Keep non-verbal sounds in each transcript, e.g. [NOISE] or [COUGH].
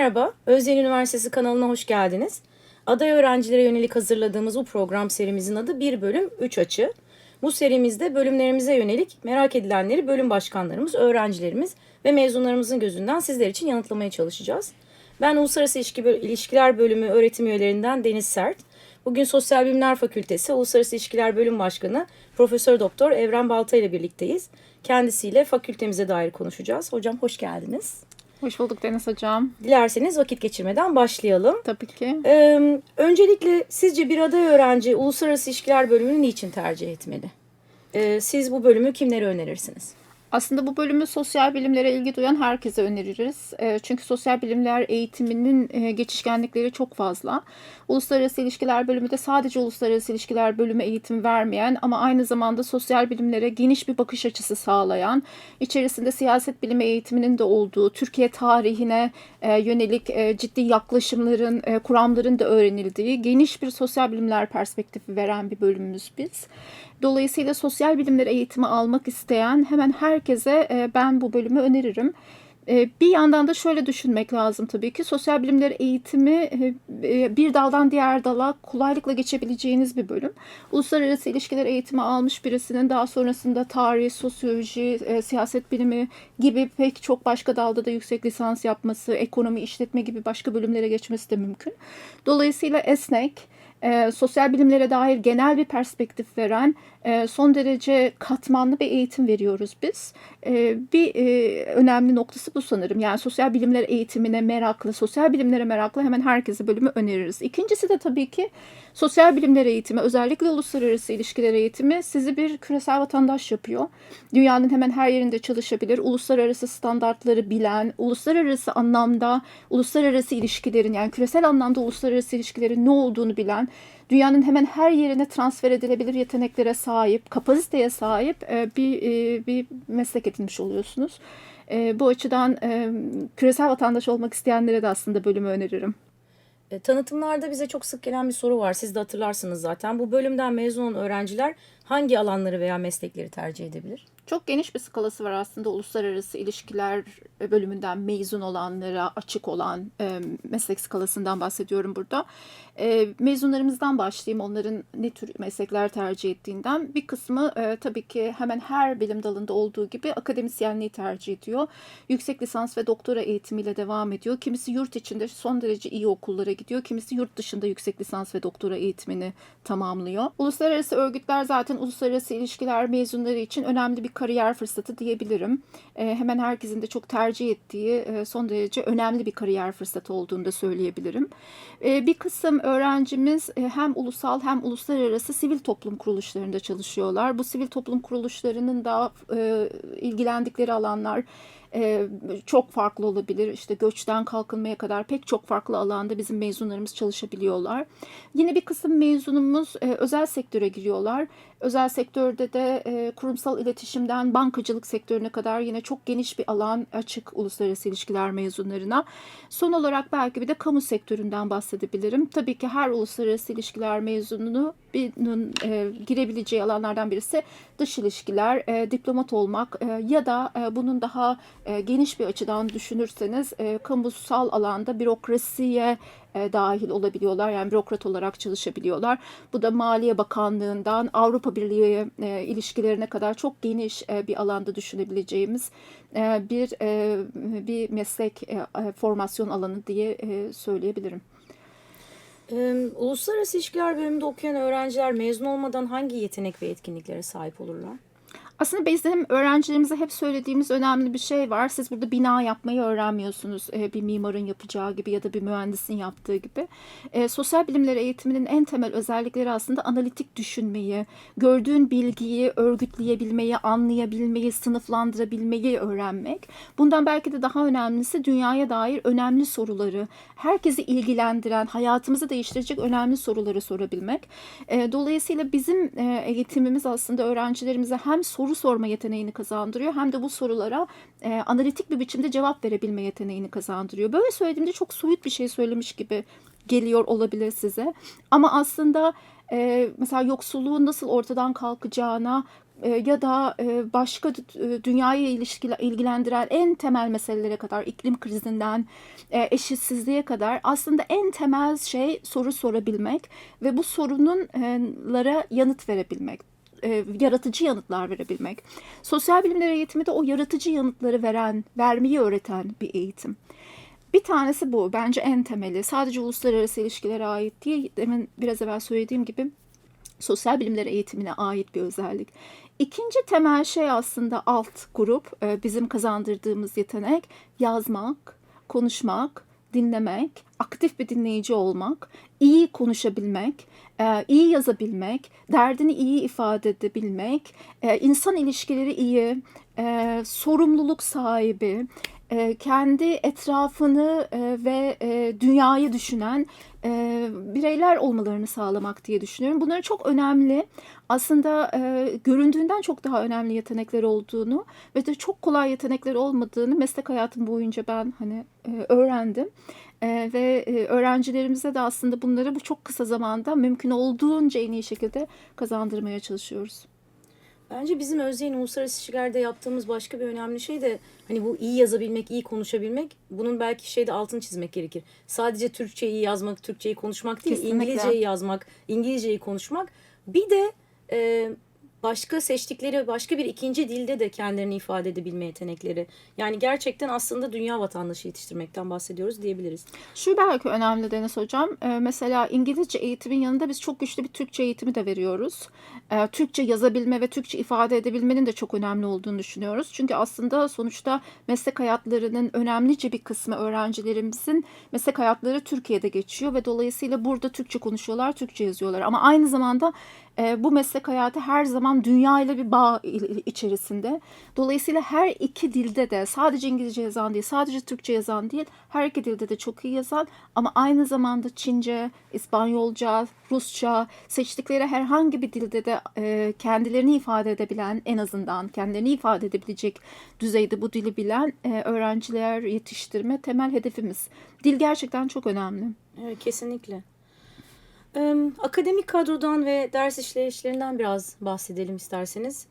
Merhaba. Özyeğin Üniversitesi kanalına hoş geldiniz. Aday öğrencilere yönelik hazırladığımız bu program serimizin adı Bir Bölüm 3 Açı. Bu serimizde bölümlerimize yönelik merak edilenleri bölüm başkanlarımız, öğrencilerimiz ve mezunlarımızın gözünden sizler için yanıtlamaya çalışacağız. Ben Uluslararası İlişkiler Bölümü öğretim üyelerinden Deniz Sert. Bugün Sosyal Bilimler Fakültesi Uluslararası İlişkiler Bölüm Başkanı Profesör Doktor Evren Balta ile birlikteyiz. Kendisiyle fakültemize dair konuşacağız. Hocam hoş geldiniz. Hoş bulduk Deniz Hocam. Dilerseniz vakit geçirmeden başlayalım. Tabii ki. Ee, öncelikle sizce bir aday öğrenci Uluslararası İlişkiler bölümünü niçin tercih etmeli? Ee, siz bu bölümü kimlere önerirsiniz? Aslında bu bölümü sosyal bilimlere ilgi duyan herkese öneririz. E, Çünkü sosyal bilimler eğitiminin e, geçişkenlikleri çok fazla. Uluslararası ilişkiler bölümü de sadece uluslararası ilişkiler bölümü eğitim vermeyen ama aynı zamanda sosyal bilimlere geniş bir bakış açısı sağlayan, içerisinde siyaset bilimi eğitiminin de olduğu, Türkiye tarihine e, yönelik e, ciddi yaklaşımların, kuramların da öğrenildiği geniş bir sosyal bilimler perspektifi veren bir bölümümüz biz. Dolayısıyla sosyal bilimler eğitimi almak isteyen hemen herkese e, ben bu bölümü öneririm. E, Bir yandan da şöyle düşünmek lazım tabii ki sosyal bilimler eğitimi e, e, bir daldan diğer dala kolaylıkla geçebileceğiniz bir bölüm. Uluslararası ilişkiler eğitimi almış birisinin daha sonrasında tarih, sosyoloji, siyaset bilimi gibi pek çok başka dalda da yüksek lisans yapması, ekonomi, işletme gibi başka bölümlere geçmesi de mümkün. Dolayısıyla esnek, e, sosyal bilimlere dair genel bir perspektif veren son derece katmanlı bir eğitim veriyoruz biz. E, bir e, önemli noktası bu sanırım. Yani sosyal bilimler eğitimine meraklı, sosyal bilimlere meraklı hemen herkese bölümü öneririz. İkincisi de tabii ki sosyal bilimler eğitimi, özellikle uluslararası ilişkiler eğitimi sizi bir küresel vatandaş yapıyor. Dünyanın hemen her yerinde çalışabilir, uluslararası standartları bilen, uluslararası anlamda uluslararası ilişkilerin yani küresel anlamda uluslararası ilişkilerin ne olduğunu bilen, dünyanın hemen her yerine transfer edilebilir yeteneklere sahip, kapasiteye sahip e, bir e, bir meslek edinmiş oluyorsunuz. E, Bu açıdan küresel vatandaş olmak isteyenlere de aslında bölümü öneririm. E, tanıtımlarda bize çok sık gelen bir soru var. Siz de hatırlarsınız zaten. Bu bölümden mezun olan öğrenciler hangi alanları veya meslekleri tercih edebilir? Çok geniş bir skalası var aslında uluslararası ilişkiler bölümünden mezun olanlara açık olan e, meslek skalasından bahsediyorum burada. E, mezunlarımızdan başlayayım onların ne tür meslekler tercih ettiğinden. Bir kısmı e, tabii ki hemen her bilim dalında olduğu gibi akademisyenliği tercih ediyor. Yüksek lisans ve doktora eğitimiyle devam ediyor. Kimisi yurt içinde son derece iyi okullara gidiyor. Kimisi yurt dışında yüksek lisans ve doktora eğitimini tamamlıyor. Uluslararası örgütler zaten uluslararası ilişkiler mezunları için önemli bir kariyer fırsatı diyebilirim. E, hemen herkesin de çok tercih ettiği e, son derece önemli bir kariyer fırsatı olduğunu da söyleyebilirim. E, bir kısım öğrencimiz e, hem ulusal hem uluslararası sivil toplum kuruluşlarında çalışıyorlar. Bu sivil toplum kuruluşlarının da e, ilgilendikleri alanlar e, çok farklı olabilir. İşte göçten kalkınmaya kadar pek çok farklı alanda bizim mezunlarımız çalışabiliyorlar. Yine bir kısım mezunumuz e, özel sektöre giriyorlar. Özel sektörde de e, kurumsal iletişimden bankacılık sektörüne kadar yine çok geniş bir alan açık uluslararası ilişkiler mezunlarına. Son olarak belki bir de kamu sektöründen bahsedebilirim. Tabii ki her uluslararası ilişkiler mezununu birinin e, girebileceği alanlardan birisi dış ilişkiler, e, diplomat olmak e, ya da e, bunun daha e, geniş bir açıdan düşünürseniz e, kamusal alanda bürokrasiye e, dahil olabiliyorlar. Yani bürokrat olarak çalışabiliyorlar. Bu da Maliye Bakanlığı'ndan Avrupa Birliği e, ilişkilerine kadar çok geniş e, bir alanda düşünebileceğimiz e, bir e, bir meslek e, e, formasyon alanı diye e, söyleyebilirim. Ee, Uluslararası İlişkiler bölümünde okuyan öğrenciler mezun olmadan hangi yetenek ve yetkinliklere sahip olurlar? Aslında bizim öğrencilerimize hep söylediğimiz önemli bir şey var. Siz burada bina yapmayı öğrenmiyorsunuz e, bir mimarın yapacağı gibi ya da bir mühendisin yaptığı gibi. E, sosyal bilimler eğitiminin en temel özellikleri aslında analitik düşünmeyi, gördüğün bilgiyi örgütleyebilmeyi, anlayabilmeyi, sınıflandırabilmeyi öğrenmek. Bundan belki de daha önemlisi dünyaya dair önemli soruları, herkesi ilgilendiren, hayatımızı değiştirecek önemli soruları sorabilmek. E, dolayısıyla bizim eğitimimiz aslında öğrencilerimize hem soru sorma yeteneğini kazandırıyor hem de bu sorulara e, analitik bir biçimde cevap verebilme yeteneğini kazandırıyor. Böyle söylediğimde çok soyut bir şey söylemiş gibi geliyor olabilir size. Ama aslında e, mesela yoksulluğun nasıl ortadan kalkacağına, e, ya da e, başka e, ilişkili, ilgilendiren en temel meselelere kadar iklim krizinden eşitsizliğe kadar aslında en temel şey soru sorabilmek ve bu sorunlara yanıt verebilmek e, yaratıcı yanıtlar verebilmek. Sosyal bilimler eğitimi de o yaratıcı yanıtları veren, vermeyi öğreten bir eğitim. Bir tanesi bu. Bence en temeli. Sadece uluslararası ilişkilere ait değil. Demin biraz evvel söylediğim gibi sosyal bilimler eğitimine ait bir özellik. İkinci temel şey aslında alt grup e, bizim kazandırdığımız yetenek yazmak, konuşmak, dinlemek, aktif bir dinleyici olmak, iyi konuşabilmek, e, iyi yazabilmek, derdini iyi ifade edebilmek, e, insan ilişkileri iyi, e, sorumluluk sahibi, kendi etrafını e, ve e, dünyayı düşünen e, bireyler olmalarını sağlamak diye düşünüyorum. Bunların çok önemli, aslında e, göründüğünden çok daha önemli yetenekler olduğunu ve de çok kolay yetenekler olmadığını meslek hayatım boyunca ben hani e, öğrendim. E, ve e, öğrencilerimize de aslında bunları bu çok kısa zamanda mümkün olduğunca en iyi şekilde kazandırmaya çalışıyoruz. Bence bizim Özyeğin uluslararası ilişkilerde yaptığımız başka bir önemli şey de hani bu iyi yazabilmek, iyi konuşabilmek. Bunun belki şeyde altını çizmek gerekir. Sadece Türkçeyi iyi yazmak, Türkçeyi konuşmak değil, Kesinlikle. İngilizceyi yazmak, İngilizceyi konuşmak. Bir de e, başka seçtikleri başka bir ikinci dilde de kendilerini ifade edebilme yetenekleri. Yani gerçekten aslında dünya vatandaşı yetiştirmekten bahsediyoruz diyebiliriz. Şu belki önemli Deniz Hocam. Ee, mesela İngilizce eğitimin yanında biz çok güçlü bir Türkçe eğitimi de veriyoruz. Ee, Türkçe yazabilme ve Türkçe ifade edebilmenin de çok önemli olduğunu düşünüyoruz. Çünkü aslında sonuçta meslek hayatlarının önemlice bir kısmı öğrencilerimizin meslek hayatları Türkiye'de geçiyor ve dolayısıyla burada Türkçe konuşuyorlar, Türkçe yazıyorlar. Ama aynı zamanda e, bu meslek hayatı her zaman dünya ile bir bağ içerisinde. Dolayısıyla her iki dilde de sadece İngilizce yazan değil, sadece Türkçe yazan değil, her iki dilde de çok iyi yazan ama aynı zamanda Çince, İspanyolca, Rusça seçtikleri herhangi bir dilde de e, kendilerini ifade edebilen en azından kendilerini ifade edebilecek düzeyde bu dili bilen e, öğrenciler yetiştirme temel hedefimiz. Dil gerçekten çok önemli. Evet, kesinlikle. Akademik kadrodan ve ders işleyişlerinden biraz bahsedelim isterseniz.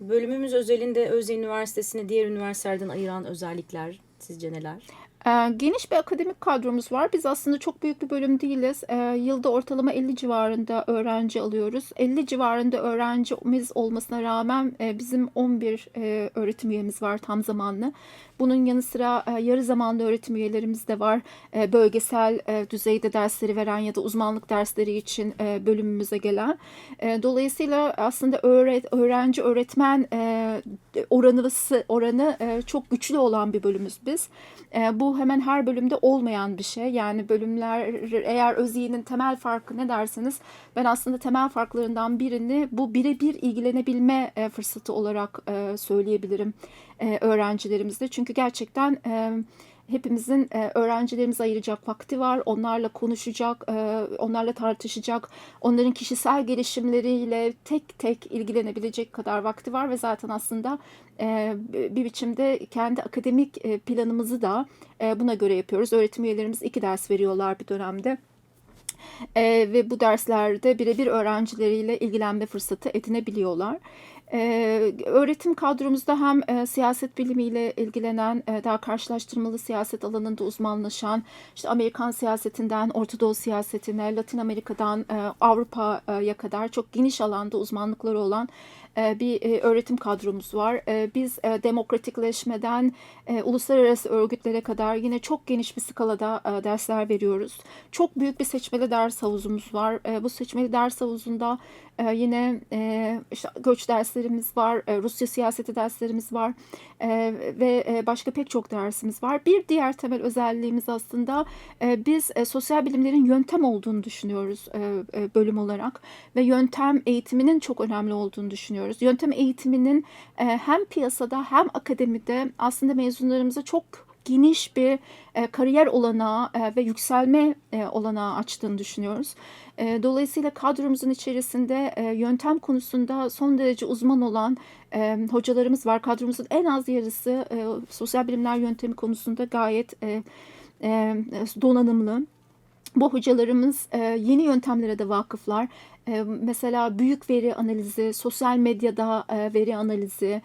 Bölümümüz özelinde Özyeğin Üniversitesi'ni diğer üniversitelerden ayıran özellikler sizce neler? Ee, Geniş bir akademik kadromuz var. Biz aslında çok büyük bir bölüm değiliz. Ee, Yılda ortalama 50 civarında öğrenci alıyoruz. 50 civarında öğrencimiz olmasına rağmen e, bizim 11 e, öğretim üyemiz var tam zamanlı. Bunun yanı sıra e, yarı zamanlı öğretim üyelerimiz de var. Bölgesel düzeyde dersleri veren ya da uzmanlık dersleri için bölümümüze gelen. Dolayısıyla aslında öğrenci öğretmen oranı oranı çok güçlü olan bir bölümüz biz. E, hemen her bölümde olmayan bir şey. Yani bölümler eğer Özyeğin'in temel farkı ne derseniz ben aslında temel farklarından birini bu birebir ilgilenebilme e, fırsatı olarak e, söyleyebilirim e, öğrencilerimizde. Çünkü gerçekten hepimizin e, öğrencilerimize ayıracak vakti var. Onlarla konuşacak, e, onlarla tartışacak, onların kişisel gelişimleriyle tek tek ilgilenebilecek kadar vakti var ve zaten aslında e, bir biçimde kendi akademik e, planımızı da e, buna göre yapıyoruz. Öğretim üyelerimiz iki ders veriyorlar bir dönemde. E, ve bu derslerde birebir öğrencileriyle ilgilenme fırsatı edinebiliyorlar. Ee, öğretim kadromuzda hem e, siyaset bilimiyle ilgilenen, e, daha karşılaştırmalı siyaset alanında uzmanlaşan, işte Amerikan siyasetinden Orta Doğu siyasetine, Latin Amerika'dan e, Avrupa'ya kadar çok geniş alanda uzmanlıkları olan e, bir e, öğretim kadromuz var. E, Biz e, demokratikleşmeden e, uluslararası örgütlere kadar yine çok geniş bir skalada e, dersler veriyoruz. Çok büyük bir seçmeli ders havuzumuz var. E, Bu seçmeli ders havuzunda e, yine e, göç derslerimiz var, e, Rusya siyaseti derslerimiz var e, ve e, başka pek çok dersimiz var. Bir diğer temel özelliğimiz aslında e, biz e, sosyal bilimlerin yöntem olduğunu düşünüyoruz e, e, bölüm olarak ve yöntem eğitiminin çok önemli olduğunu düşünüyoruz. Yöntem eğitiminin e, hem piyasada hem akademide aslında mezunlarımıza çok geniş bir e, kariyer olanağı e, ve yükselme e, olanağı açtığını düşünüyoruz. E, dolayısıyla kadromuzun içerisinde e, yöntem konusunda son derece uzman olan e, hocalarımız var. Kadromuzun en az yarısı e, sosyal bilimler yöntemi konusunda gayet e, e, donanımlı. Bu hocalarımız e, yeni yöntemlere de vakıflar. Mesela büyük veri analizi, sosyal medyada veri analizi,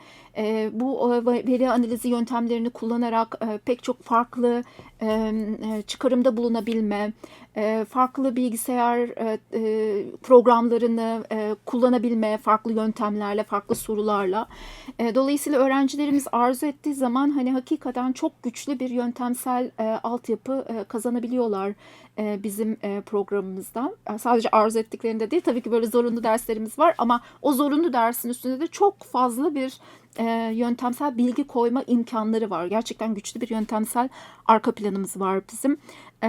bu veri analizi yöntemlerini kullanarak pek çok farklı çıkarımda bulunabilme, farklı bilgisayar programlarını kullanabilme, farklı yöntemlerle, farklı sorularla. Dolayısıyla öğrencilerimiz arzu ettiği zaman hani hakikaten çok güçlü bir yöntemsel altyapı kazanabiliyorlar bizim programımızdan. Sadece arzu ettiklerinde değil tabii ki böyle zorunlu derslerimiz var ama o zorunlu dersin üstünde de çok fazla bir e, yöntemsel bilgi koyma imkanları var. Gerçekten güçlü bir yöntemsel arka planımız var bizim. E,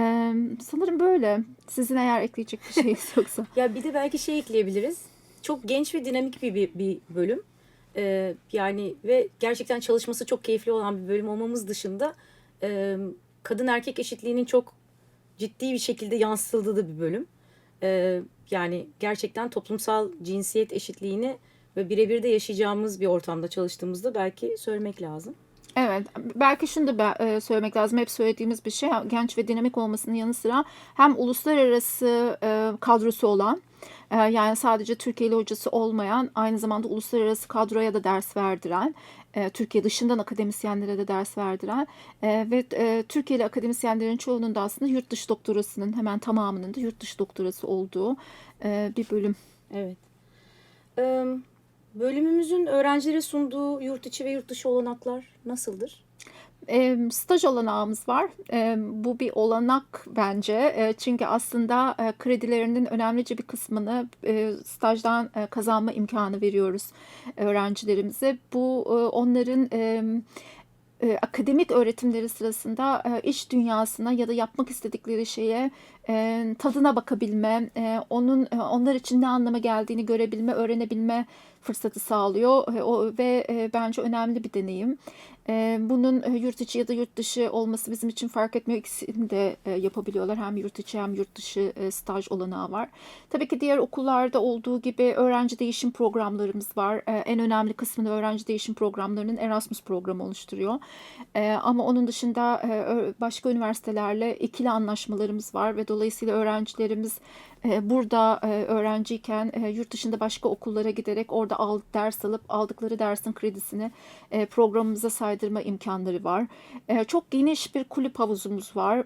sanırım böyle. Sizin eğer ekleyecek bir şeyiniz [LAUGHS] yoksa. Ya bir de belki şey ekleyebiliriz. Çok genç ve dinamik bir, bir, bir bölüm. Ee, yani ve gerçekten çalışması çok keyifli olan bir bölüm olmamız dışında e, kadın erkek eşitliğinin çok ciddi bir şekilde yansıtıldığı da bir bölüm. Ee, yani gerçekten toplumsal cinsiyet eşitliğini ve birebir de yaşayacağımız bir ortamda çalıştığımızda belki söylemek lazım. Evet, belki şunu da e, söylemek lazım. Hep söylediğimiz bir şey. Genç ve dinamik olmasının yanı sıra hem uluslararası e, kadrosu olan, e, yani sadece Türkiye'li hocası olmayan, aynı zamanda uluslararası kadroya da ders verdiren, e, Türkiye dışından akademisyenlere de ders verdiren e, ve e, Türkiye'li akademisyenlerin çoğunun da aslında yurt dışı doktorasının hemen tamamının da yurt dışı doktorası olduğu e, bir bölüm. Evet. Bölümümüzün öğrencilere sunduğu yurt içi ve yurt dışı olanaklar nasıldır? E, staj olanağımız var. E, bu bir olanak bence. E, çünkü aslında e, kredilerinin önemlice bir kısmını e, stajdan e, kazanma imkanı veriyoruz öğrencilerimize. Bu e, onların e, akademik öğretimleri sırasında e, iş dünyasına ya da yapmak istedikleri şeye e, tadına bakabilme, e, onun e, onlar için ne anlama geldiğini görebilme, öğrenebilme fırsatı sağlıyor E, o ve e, bence önemli bir deneyim. E, bunun e, yurt içi ya da yurt dışı olması bizim için fark etmiyor. İkisini de e, yapabiliyorlar. Hem yurt içi hem yurt dışı e, staj olanağı var. Tabii ki diğer okullarda olduğu gibi öğrenci değişim programlarımız var. E, en önemli kısmını öğrenci değişim programlarının Erasmus programı oluşturuyor. E, ama onun dışında e, başka üniversitelerle ikili anlaşmalarımız var ve dolayısıyla öğrencilerimiz e, burada e, öğrenciyken e, yurt dışında başka okullara giderek orada al, ders alıp aldıkları dersin kredisini e, programımıza saydırma imkanları var. Çok geniş bir kulüp havuzumuz var.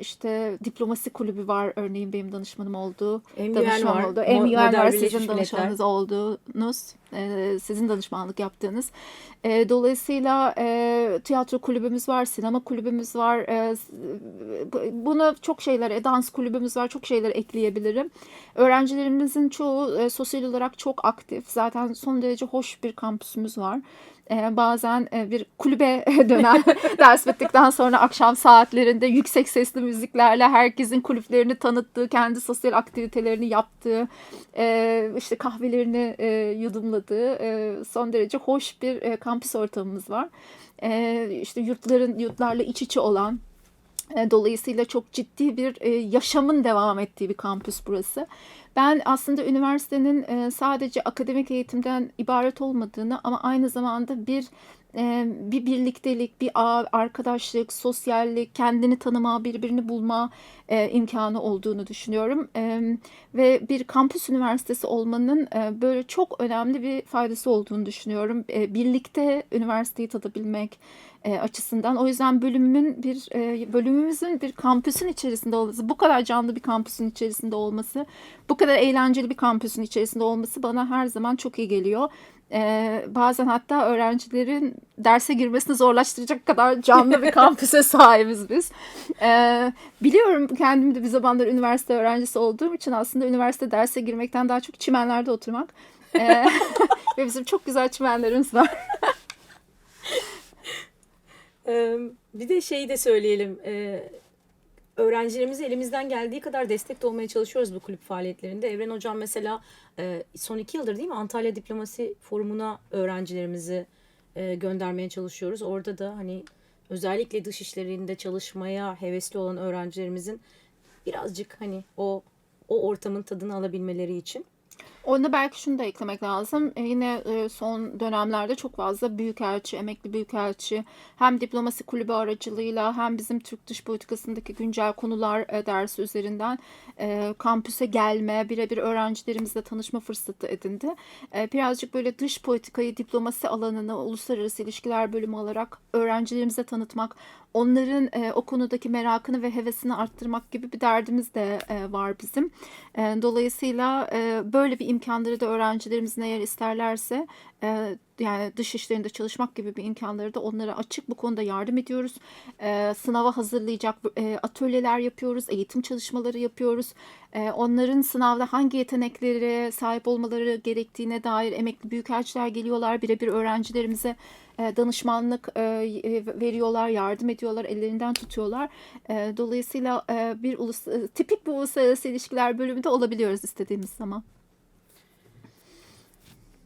İşte diplomasi kulübü var örneğin benim danışmanım olduğu. Danışman oldu. MUN var sizin danışmanınız olduğunuz. sizin danışmanlık yaptığınız. Dolayısıyla tiyatro kulübümüz var, sinema kulübümüz var. Buna çok şeyler, dans kulübümüz var, çok şeyler ekleyebilirim. Öğrencilerimizin çoğu e, sosyal olarak çok aktif. Zaten son derece hoş bir kampüsümüz var. E, bazen e, bir kulübe [LAUGHS] dönen [LAUGHS] ders bittikten sonra akşam saatlerinde yüksek sesli müziklerle herkesin kulüplerini tanıttığı, kendi sosyal aktivitelerini yaptığı, e, işte kahvelerini e, yudumladığı e, son derece hoş bir e, kampüs ortamımız var. E, işte yurtların yurtlarla iç içe olan Dolayısıyla çok ciddi bir e, yaşamın devam ettiği bir kampüs burası. Ben aslında üniversitenin e, sadece akademik eğitimden ibaret olmadığını ama aynı zamanda bir e, bir birliktelik, bir ağ, arkadaşlık, sosyallik, kendini tanıma, birbirini bulma e, imkanı olduğunu düşünüyorum. E, ve bir kampüs üniversitesi olmanın e, böyle çok önemli bir faydası olduğunu düşünüyorum. E, birlikte üniversiteyi tadabilmek e, açısından. O yüzden bölümümün bir e, bölümümüzün bir kampüsün içerisinde olması, bu kadar canlı bir kampüsün içerisinde olması, bu kadar eğlenceli bir kampüsün içerisinde olması bana her zaman çok iyi geliyor. E, bazen hatta öğrencilerin derse girmesini zorlaştıracak kadar canlı bir [LAUGHS] kampüse sahibiz biz. E, biliyorum kendim de bir zamanlar üniversite öğrencisi olduğum için aslında üniversite derse girmekten daha çok çimenlerde oturmak. E, [LAUGHS] ve bizim çok güzel çimenlerimiz var. Bir de şeyi de söyleyelim. Ee, öğrencilerimize elimizden geldiği kadar destek de olmaya çalışıyoruz bu kulüp faaliyetlerinde. Evren Hocam mesela son iki yıldır değil mi Antalya Diplomasi Forumu'na öğrencilerimizi göndermeye çalışıyoruz. Orada da hani özellikle dış işlerinde çalışmaya hevesli olan öğrencilerimizin birazcık hani o o ortamın tadını alabilmeleri için. Ona belki şunu da eklemek lazım. E, yine e, son dönemlerde çok fazla büyükelçi, emekli büyükelçi hem diplomasi kulübü aracılığıyla hem bizim Türk dış politikasındaki güncel konular e, dersi üzerinden kampüse gelme, birebir öğrencilerimizle tanışma fırsatı edindi. Birazcık böyle dış politikayı, diplomasi alanını uluslararası ilişkiler bölümü alarak öğrencilerimize tanıtmak, onların e, o konudaki merakını ve hevesini arttırmak gibi bir derdimiz de e, var bizim. E, dolayısıyla e, böyle bir imkanları da öğrencilerimizin eğer isterlerse e, yani dış işlerinde çalışmak gibi bir imkanları da onlara açık. Bu konuda yardım ediyoruz. E, sınava hazırlayacak e, atölyeler yapıyoruz, eğitim çalışmaları yapıyoruz. E, onların sınavda hangi yeteneklere sahip olmaları gerektiğine dair emekli büyükelçiler geliyorlar. Birebir öğrencilerimize danışmanlık e, e, veriyorlar, yardım ediyorlar, ellerinden tutuyorlar. E, Dolayısıyla e, bir ulus, e, tipik bir uluslararası ilişkiler bölümünde olabiliyoruz istediğimiz zaman.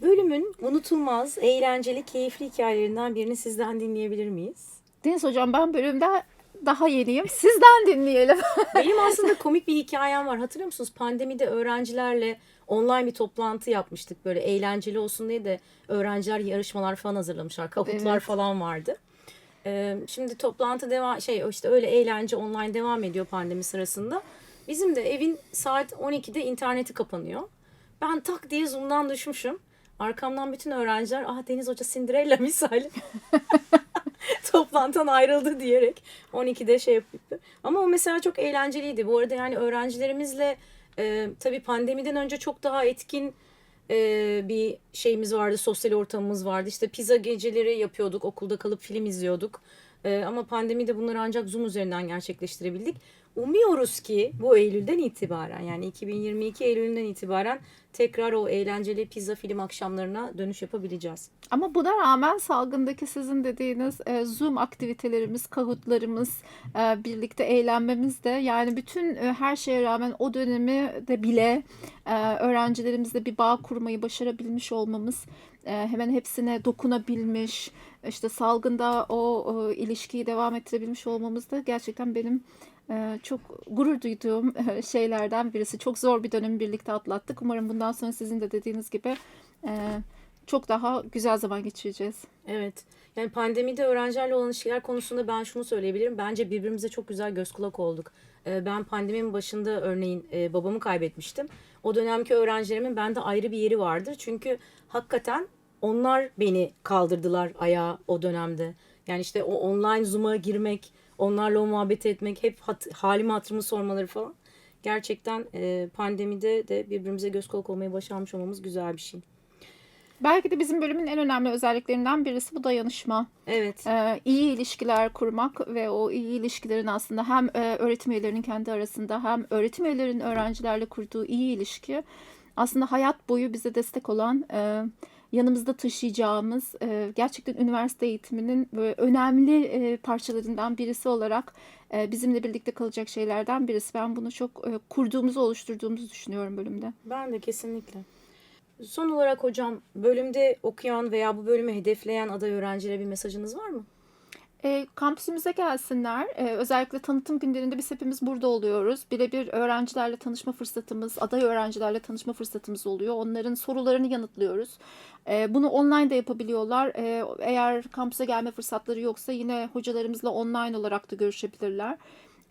Bölümün unutulmaz, eğlenceli, keyifli hikayelerinden birini sizden dinleyebilir miyiz? Deniz Hocam ben bölümde daha yeniyim. Sizden dinleyelim. [LAUGHS] Benim aslında komik bir hikayem var. Hatırlıyor musunuz? Pandemide öğrencilerle online bir toplantı yapmıştık. Böyle eğlenceli olsun diye de öğrenciler yarışmalar falan hazırlamışlar. Kahutlar Evet. falan vardı. Ee, şimdi toplantı devam şey işte öyle eğlence online devam ediyor pandemi sırasında. Bizim de evin saat 12'de interneti kapanıyor. Ben tak diye Zoom'dan düşmüşüm. Arkamdan bütün öğrenciler ah Deniz Hoca Cinderella misali [LAUGHS] [LAUGHS] toplantıdan ayrıldı diyerek 12'de şey yapıp ama o mesela çok eğlenceliydi. Bu arada yani öğrencilerimizle e, tabii pandemiden önce çok daha etkin e, bir şeyimiz vardı, sosyal ortamımız vardı. İşte pizza geceleri yapıyorduk, okulda kalıp film izliyorduk. E, ama pandemide bunları ancak Zoom üzerinden gerçekleştirebildik. Umuyoruz ki bu Eylül'den itibaren yani 2022 Eylül'ünden itibaren tekrar o eğlenceli pizza film akşamlarına dönüş yapabileceğiz. Ama buna rağmen salgındaki sizin dediğiniz e, Zoom aktivitelerimiz, kahutlarımız, e, birlikte eğlenmemiz de yani bütün e, her şeye rağmen o dönemi de bile e, öğrencilerimizle bir bağ kurmayı başarabilmiş olmamız, hemen hepsine dokunabilmiş, işte salgında o, ilişkiyi devam ettirebilmiş olmamız da gerçekten benim e, çok gurur duyduğum e, şeylerden birisi. Çok zor bir dönemi birlikte atlattık. Umarım bundan sonra sizin de dediğiniz gibi e, çok daha güzel zaman geçireceğiz. Evet. Yani pandemide öğrencilerle olan ilişkiler konusunda ben şunu söyleyebilirim. Bence birbirimize çok güzel göz kulak olduk. Ben pandeminin başında örneğin e, babamı kaybetmiştim. O dönemki öğrencilerimin bende ayrı bir yeri vardır. Çünkü hakikaten onlar beni kaldırdılar ayağa o dönemde. Yani işte o online Zoom'a girmek, onlarla o muhabbet etmek, hep hat, halimi hatırımı sormaları falan. Gerçekten e, pandemide de birbirimize göz kulak olmayı başarmış olmamız güzel bir şey. Belki de bizim bölümün en önemli özelliklerinden birisi bu dayanışma. Evet. Ee, iyi ilişkiler kurmak ve o iyi ilişkilerin aslında hem e, öğretim üyelerinin kendi arasında hem öğretim üyelerinin öğrencilerle kurduğu iyi ilişki aslında hayat boyu bize destek olan e, yanımızda taşıyacağımız e, gerçekten üniversite eğitiminin böyle önemli e, parçalarından birisi olarak e, bizimle birlikte kalacak şeylerden birisi. Ben bunu çok e, kurduğumuzu, oluşturduğumuzu düşünüyorum bölümde. Ben de kesinlikle. Son olarak hocam bölümde okuyan veya bu bölümü hedefleyen aday öğrencilere bir mesajınız var mı? E, kampüsümüze gelsinler. E, özellikle tanıtım günlerinde biz hepimiz burada oluyoruz. Birebir öğrencilerle tanışma fırsatımız, aday öğrencilerle tanışma fırsatımız oluyor. Onların sorularını yanıtlıyoruz. E, bunu online de yapabiliyorlar. E, eğer kampüse gelme fırsatları yoksa yine hocalarımızla online olarak da görüşebilirler.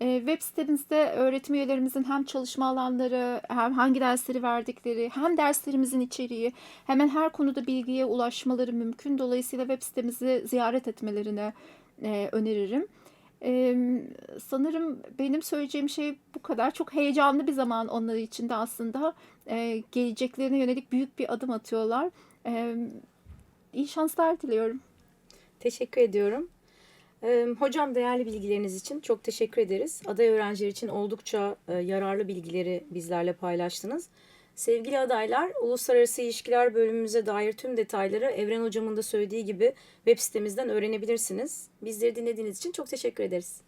E, web sitemizde öğretim üyelerimizin hem çalışma alanları, hem hangi dersleri verdikleri, hem derslerimizin içeriği, hemen her konuda bilgiye ulaşmaları mümkün. Dolayısıyla web sitemizi ziyaret etmelerini e, öneririm. E, sanırım benim söyleyeceğim şey bu kadar. Çok heyecanlı bir zaman onlar için de aslında e, geleceklerine yönelik büyük bir adım atıyorlar. E, iyi şanslar diliyorum. Teşekkür ediyorum. Hocam değerli bilgileriniz için çok teşekkür ederiz. Aday öğrenciler için oldukça e, yararlı bilgileri bizlerle paylaştınız. Sevgili adaylar, Uluslararası İlişkiler bölümümüze dair tüm detayları Evren hocamın da söylediği gibi web sitemizden öğrenebilirsiniz. Bizleri dinlediğiniz için çok teşekkür ederiz.